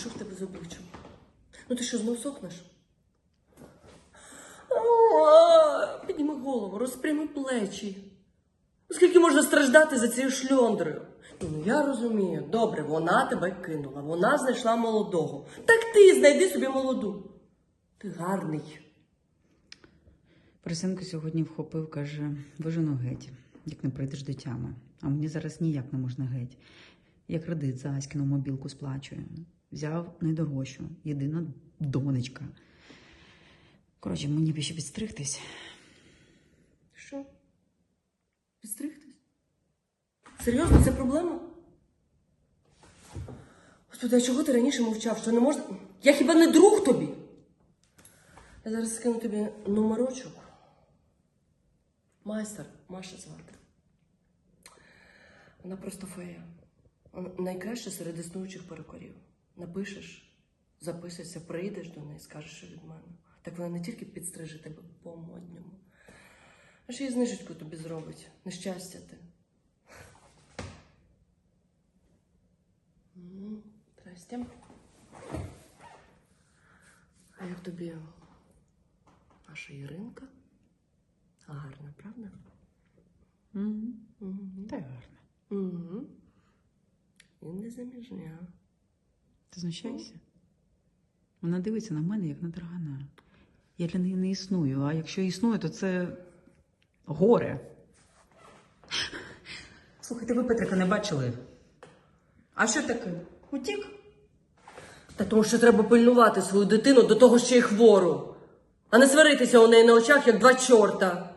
що в тебе з обличчям? Ну ти що, знов сохнеш? Підніми голову, розпрями плечі. Скільки можна страждати за цією шльондрою? Ну я розумію, добре, вона тебе кинула, вона знайшла молодого. Так ти знайди собі молоду. Ти гарний. Присинку сьогодні вхопив, каже, вижену геть, як не прийдеш до тями. А мені зараз ніяк не можна геть. Я кредит за Аськіну мобілку сплачую. Взяв найдорожчу, єдина донечка. Коротше, мені б підстригтись. Що? Підстригтись? Серйозно, це проблема? Господи, а чого ти раніше мовчав? Що не можна. Я хіба не друг тобі? Я зараз скину тобі номерочок. Майстер, Маша звати. Вона просто фея. Вона найкраща серед існуючих перукарів. Напишеш, записуєшся, прийдеш до неї, скажеш, що від мене. Так вона не тільки підстриже тебе по-модньому, а ще й знижечку тобі зробить. Нещастя ти. Здрасте. А як тобі наша Іринка? Гарна, правда? Угу. Угу. Та й гарно. Угу. І не заміжня. Ти знущаєшся? Вона дивиться на мене, як на драгана. Я для неї не існую, а якщо існую, то це горе. Слухайте, ви Петрика не бачили. А що таке? Утік? Та тому що треба пильнувати свою дитину до того ще й хвору, а не сваритися у неї на очах, як два чорта.